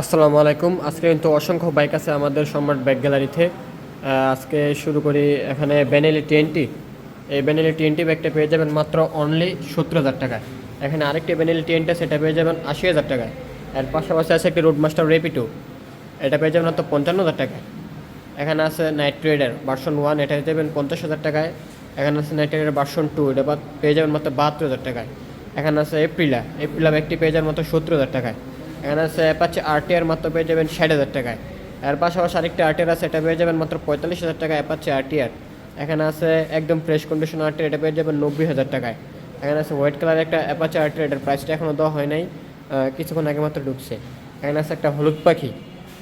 আসসালামু আলাইকুম। আজকে কিন্তু অসংখ্য বাইক আছে আমাদের সম্রাট বাইক গ্যালারিতে। আজকে শুরু করি এখানে বেনেলি টিএনটি এই বেনেলি টিএনটি ব্যাগটা পেয়ে যাবেন মাত্র অনলি সত্তর হাজার টাকায়। এখানে আরেকটি বেনেলি টিএনটি সেটা পেয়ে যাবেন আশি হাজার টাকায়। এর পাশাপাশি আছে একটি রোডমাস্টার রেপিটু এটা পেয়ে যাবেন মাত্র পঞ্চান্ন হাজার টাকায়। এখানে আছে নাইট ট্রেডার ভার্সন ওয়ান এটা যাবেন পঞ্চাশ হাজার টাকায়। এখানে আছে নাইট ট্রেডার ভার্সন টু এটা পেয়ে যাবেন মাত্র বাহাত্তর হাজার টাকায়। এখানে আছে এপ্রিলা এপ্রিলা ব্যাগটি পেয়ে যাবেন মাত্র সত্তর হাজার টাকায়। এখানে আছে আরটিআর মাত্র পেয়ে যাবেন ষাট হাজার টাকায়। এর পাশাপাশি আরেকটি আরটিআর আছে, এটা পেয়ে যাবেন মাত্র পঁয়তাল্লিশ হাজার টাকায় অ্যাপাচি আরটিআর এখানে আছে একদম ফ্রেশ কন্ডিশন আরটিআর এটা পেয়ে যাবেন নব্বই হাজার টাকায়। এখানে আছে হোয়াইট কালার একটা অ্যাপাচি আরটিআর এটার প্রাইসটা এখনও দেওয়া হয় নাই। কিছুক্ষণ আগে মাত্র ঢুকছে। এখানে আছে একটা হলুদ পাখি,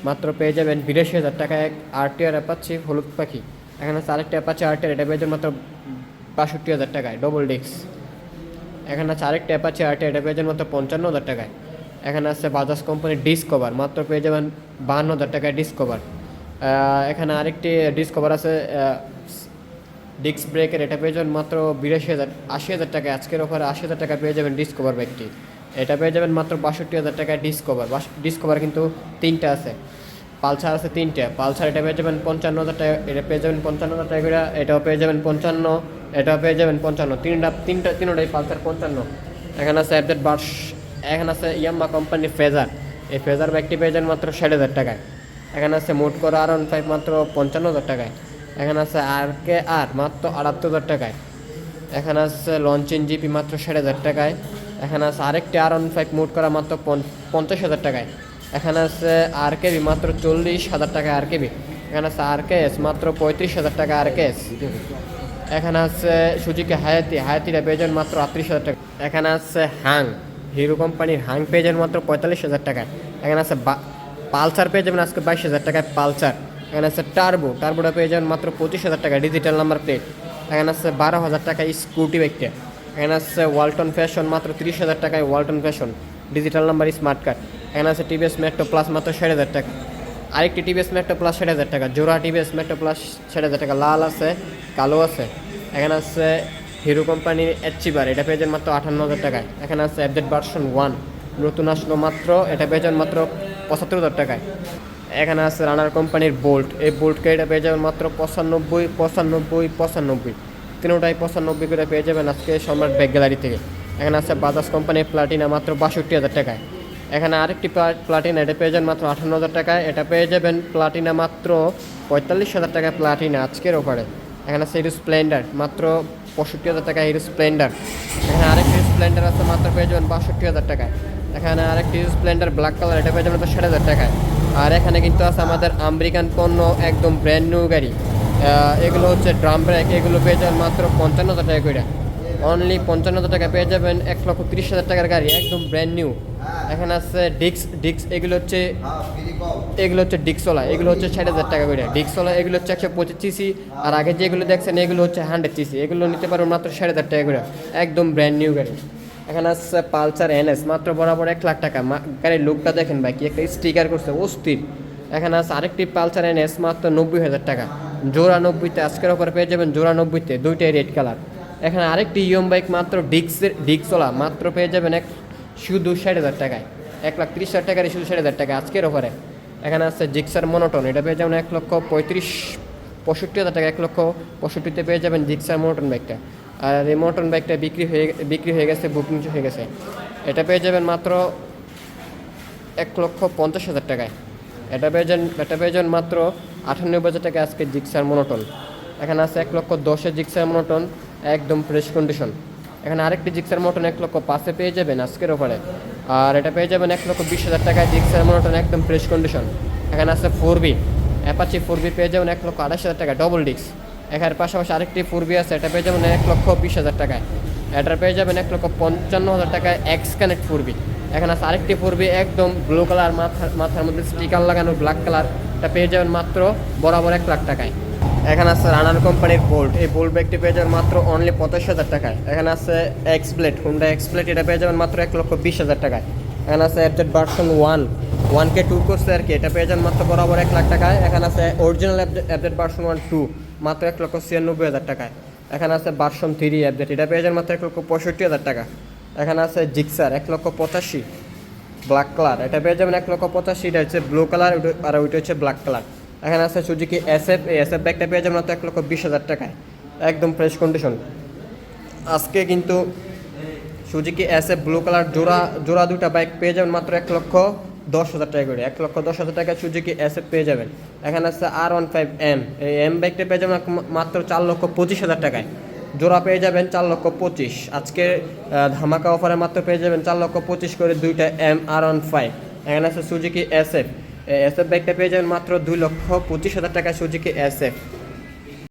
মাত্র পেয়ে যাবেন বিরাশি হাজার টাকায় এক আরটিআর অ্যাপাচি হলুদ পাখি। এখানে আছে আরেকটা অ্যাপাচি আরটিআর এটা পেয়ে যাবেন মাত্র বাষট্টি হাজার টাকায় ডবল ডিস্ক এখানে আছে আরেকটা অ্যাপাচি আরটি এটা পেয়ে যাবেন মাত্র পঞ্চান্ন হাজার টাকায়। এখানে আছে বাজাজ কোম্পানির ডিসকভার মাত্র পেয়ে যাবেন বাহান্ন হাজার টাকায় ডিসকভার এখানে আরেকটি ডিসকভার আছে ডিস্ক ব্রেকের এটা পেয়ে যাবেন মাত্র বিরাশি হাজার, আশি হাজার টাকায়। আজকের ওপরে আশি হাজার টাকা পেয়ে যাবেন ডিসকভার ব্যাগটি। এটা পেয়ে যাবেন মাত্র বাষট্টি হাজার টাকায় ডিসকভার ডিসকভার কিন্তু তিনটা আছে। পালসার আছে তিনটে। পালসার এটা পেয়ে যাবেন পঞ্চান্ন হাজার টাকা, এটা পেয়ে যাবেন পঞ্চান্ন হাজার টাকা এটাও পেয়ে যাবেন পঞ্চান্ন, এটাও পেয়ে যাবেন পঞ্চান্ন। তিনটা তিনটা, তিনটাই পালসার পঞ্চান্ন। এখানে আছে অ্যাপডেট বার্স এখানে আছে ইয়াম্মা কোম্পানির ফেজার। এই ফেজার ব্যাগটি পেয়ে যাবেন মাত্র ষাট হাজার টাকায়। এখানে আছে মোট করা আর ওয়ান ফাইভ মাত্র পঞ্চান্ন হাজার টাকায়। এখানে আছে আর কে আর মাত্র আটাত্তর হাজার টাকায়। এখানে আছে লঞ্চিন জিপি মাত্র ষাট হাজার টাকায়। এখানে আছে আরেকটি আর ওয়ান ফাইভ মোট করা মাত্র পঞ্চ- পঞ্চাশ হাজার টাকায়। এখানে আছে আর কেবি মাত্র চল্লিশ হাজার টাকায় আর কেবি এখানে আছে আর কে এস মাত্র পঁয়ত্রিশ হাজার টাকা আর কে এস এখানে আছে সুজুকি হায়াতি হায়াতিটা পেয়ে যাবেন মাত্র আটত্রিশ হাজার টাকা এখানে আছে হাং হিরো কোম্পানির হাং যাবেন মাত্র পঁয়তাল্লিশ হাজার টাকায় এখানে আছে পালসার পেয়ে যাবেন আজকে বাইশ হাজার টাকায় পালসার। এখানে আছে টার্বো টার্বোটা পেয়ে যাবেন মাত্র পঁচিশ হাজার টাকা ডিজিটাল নাম্বার প্লেট এখানে আছে বারো হাজার টাকায় স্কুটি বাইকটা এখানে আছে ওয়ালটন ফ্যাশন মাত্র তিরিশ হাজার টাকায় Walton fashion digital number smart card এখানে আছে টিভিএস মেট্রো প্লাস মাত্র ষাট হাজার টাকা। আরেকটি টিভিএস মেট্রো প্লাস ষাট হাজার টাকা। জোড়া টিভিএস মেট্রো প্লাস ষাট হাজার টাকা। লাল আছে, কালো আছে। এখানে আছে হিরো কোম্পানির অ্যাচিভার এটা পেয়ে যান মাত্র আটান্ন হাজার টাকায়। এখানে আছে অ্যাপডেট ভার্সন ওয়ান নতুন আসলো মাত্র, এটা পেয়ে যান মাত্র পঁচাত্তর হাজার টাকায়। এখানে আছে রানার কোম্পানির বোল্ট এই বোল্টকে এটা পেয়ে যাবেন মাত্র পঁচানব্বই পঁচানব্বই পঁচানব্বই। তিনোটাই পঁচানব্বই করে পেয়ে যাবেন আজকে সম্রাট ব্যাগ গ্যালারি থেকে। এখানে আছে বাজাজ কোম্পানির প্লাটিনা মাত্র বাষট্টি হাজার টাকায়। এখানে আরেকটি প্লা- প্লাটিনা এটা পেয়ে যাবেন মাত্র আঠান্ন হাজার টাকায়। এটা পেয়ে যাবেন প্লাটিনা মাত্র পঁয়তাল্লিশ হাজার টাকায় প্লাটিনা আজকের ওপারে এখানে আছে স্প্লেন্ডার মাত্র পঁয়ষট্টি হাজার টাকা হিরো স্প্লেন্ডার এখানে আরেকটি স্প্লেন্ডার আছে মাত্র পেয়ে যাবেন বাষট্টি হাজার টাকায়। এখানে আরেকটি স্প্লেন্ডার ব্ল্যাক কালার এটা পেয়ে যাবেন তো ষাট হাজার টাকায়। আর এখানে কিন্তু আছে আমাদের আমেরিকান পণ্য, একদম ব্র্যান্ড নিউ গাড়ি। এগুলো হচ্ছে ড্রাম ব্রেক এগুলো পেয়ে যাবেন মাত্র পঞ্চান্ন হাজার টাকা করে অনলি পঞ্চান্ন হাজার টাকা পেয়ে যাবেন, এক লক্ষ তিরিশ হাজার টাকার গাড়ি, একদম ব্র্যান্ড নিউ এখানে আছে ডিক্স ডিক্স এগুলো হচ্ছে এগুলো হচ্ছে ডিক্সোলা এগুলো হচ্ছে ষাট হাজার টাকা করে। ডিক্সোলা এগুলো হচ্ছে একশো পঁচিশ সিসি আর আগে যেগুলো দেখছেন, এগুলো হচ্ছে হান্ড্রেড সিসি এগুলো নিতে পারবেন মাত্র ষাট হাজার টাকা করে। একদম ব্র্যান্ড নিউ গাড়ি। এখানে আছে পালসার এনএস মাত্র বরাবর এক লাখ টাকা। গাড়ির লুকটা দেখেন ভাই, কি একটা স্টিকার করছে, অস্থির। এখানে আছে আরেকটি পালসার এনএস মাত্র নব্বই হাজার টাকা। জোড়া নব্বইতে আজকের ওপরে পেয়ে যাবেন, জোড়া নব্বইতে, দুইটাই রেড কালার এখানে আরেকটি ইয়ম বাইক মাত্র ডিক্সের ডিক্সোলা মাত্র পেয়ে যাবেন এক শুধু ষাট হাজার টাকায়। এক লাখ তিরিশ হাজার টাকার শুধু ষাট হাজার টাকা আজকের ওপরে এখানে আছে জিক্সার মনোটন এটা পেয়ে যাবেন এক লক্ষ পঁয়ত্রিশ, পঁয়ষট্টি হাজার টাকা, এক লক্ষ পঁয়ষট্টিতে পেয়ে যাবেন জিক্সার মনোটন বাইকটা আর এই মনোটন বাইকটা বিক্রি হয়ে বিক্রি হয়ে গেছে বুকিং হয়ে গেছে। এটা পেয়ে যাবেন মাত্র এক লক্ষ পঞ্চাশ হাজার টাকায়। এটা পেয়ে যান, এটা পেয়ে যান মাত্র আটানব্বই হাজার টাকা আজকে জিক্সার মনোটন এখানে আছে এক লক্ষ দশের জিক্সার মনোটন একদম ফ্রেশ কন্ডিশন এখানে আরেকটি জিক্সার মনোটন এক লক্ষ পাঁচে পেয়ে যাবেন আজকের ওপরে আর এটা পেয়ে যাবেন এক লক্ষ বিশ হাজার টাকায় জিক্সার মনোটন একদম ফ্রেশ কন্ডিশন এখানে আছে four B Apache four B পেয়ে যাবেন এক লক্ষ আঠাশ হাজার টাকা ডবল ডিস্ক এখানের পাশাপাশি আরেকটি ফোর বি আছে, এটা পেয়ে যাবেন এক লক্ষ বিশ হাজার টাকায়। এটা পেয়ে যাবেন এক লক্ষ পঞ্চান্ন হাজার টাকায় এক্স কানেক্ট ফোর বি এখানে আছে আরেকটি ফোর বি একদম ব্লু কালার মাথার মাথার মধ্যে স্টিকার লাগানো ব্ল্যাক কালার এটা পেয়ে যাবেন মাত্র বরাবর এক লাখ টাকায়। এখানে আছে রানার কোম্পানির বোল্ট। এই বোল্ট ব্যাগটি পেয়ে যাবেন মাত্র অনলি পঁচাশ হাজার টাকায়। এখানে আছে X plate Honda X plate এটা পেয়ে যাবেন মাত্র এক লক্ষ বিশ হাজার টাকায়। এখানে আছে অ্যাপডেট ভার্সন ওয়ান ওয়ান কে টু করছে আর কি, এটা পেয়ে যান মাত্র বরাবর এক লাখ টাকায়। এখানে আছে original update version one two মাত্র এক লক্ষ ছিয়ানব্বই হাজার টাকায়। এখানে আছে ভার্সন থ্রি অ্যাপডেট এটা পেয়ে যান মাত্র এক লক্ষ পঁয়ষট্টি হাজার টাকা। এখানে আছে জিক্সার এক লক্ষ পঁচাশি। ব্ল্যাক কালার এটা পেয়ে যাবেন এক লক্ষ পঁচাশি, এটা হচ্ছে ব্লু কালার আর ওইটা হচ্ছে ব্ল্যাক কালার এখানে আছে সুজুকি এস এফ এই এস এফ ব্যাগটা পেয়ে যাবেন এক লক্ষ বিশ হাজার টাকায়। একদম ফ্রেশ কন্ডিশন আজকে কিন্তু Suzuki S F blue colour জোড়া জোড়া দুটা বাইক পেয়ে যাবেন মাত্র এক লক্ষ দশ হাজার টাকা করে। এক লক্ষ দশ হাজার টাকা সুজুকি এস এফ পেয়ে যাবেন। এখানে আছে আর ওয়ান ফাইভ এম এই এম বাইকটা পেয়ে যাবেন মাত্র চার লক্ষ পঁচিশ হাজার টাকায়। জোড়া পেয়ে যাবেন চার লক্ষ পঁচিশ। আজকে ধামাকা অফারে মাত্র পেয়ে যাবেন চার লক্ষ পঁচিশ করে দুইটা এম আর ওয়ান ফাইভ এখানে আছে সুজুকি এস এফ ব্যাগটা পেয়ে যাবেন মাত্র দুই লক্ষ পঁচিশ হাজার টাকায় সুজুকি এস এফ